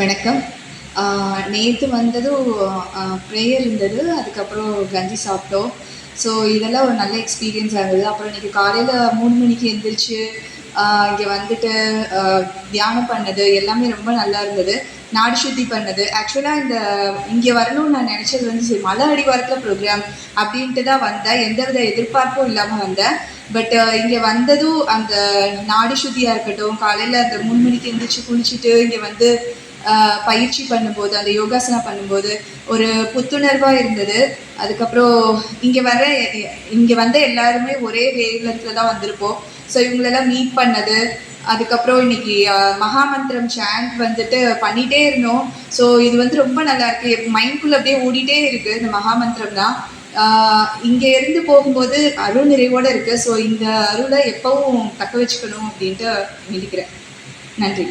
வணக்கம். நேற்று வந்ததும் ப்ரேயர் இருந்தது அதுக்கப்புறம் கஞ்சி சாப்பிட்டோம். ஸோ இதெல்லாம் ஒரு நல்ல எக்ஸ்பீரியன்ஸாக இருந்தது. அப்புறம் இன்றைக்கி காலையில் மூணு மணிக்கு எழுந்திரிச்சு இங்கே வந்துட்டு தியானம் பண்ணது எல்லாமே ரொம்ப நல்லா இருந்தது. நாடு சுத்தி பண்ணது. ஆக்சுவலாக இந்த இங்கே வரணும்னு நான் நினச்சது வந்து சரி மலை அடிவாரத்தில் ப்ரோக்ராம் அப்படின்ட்டு தான் வந்தேன். எந்தவித எதிர்பார்ப்பும் இல்லாமல் வந்தேன். பட் இங்கே வந்ததும் அந்த நாடு சுத்தியாக இருக்கட்டும் காலையில் அந்த மூணு மணிக்கு எழுந்திரிச்சு குளிச்சுட்டு இங்கே வந்து பயிற்சி பண்ணும்போது அந்த யோகாசனா பண்ணும்போது ஒரு புத்துணர்வாக இருந்தது. அதுக்கப்புறம் இங்கே வர இங்கே வந்த எல்லாருமே ஒரே வேகத்தில் தான் வந்திருப்போம். ஸோ இவங்களெல்லாம் மீட் பண்ணது. அதுக்கப்புறம் இன்னைக்கு மகாமந்திரம் சாண்ட் வந்துட்டு பண்ணிகிட்டே இருந்தோம். ஸோ இது வந்து ரொம்ப நல்லா இருக்கு. மைண்ட்குள்ள அப்படியே ஓடிட்டே இருக்குது இந்த மகாமந்திரம் தான். இங்கே இருந்து போகும்போது அருள் நிறைவோடு இருக்குது ஸோ இந்த அருளை எப்பவும் தக்க வச்சுக்கணும் அப்படின்ட்டு நினைக்கிறேன். நன்றி.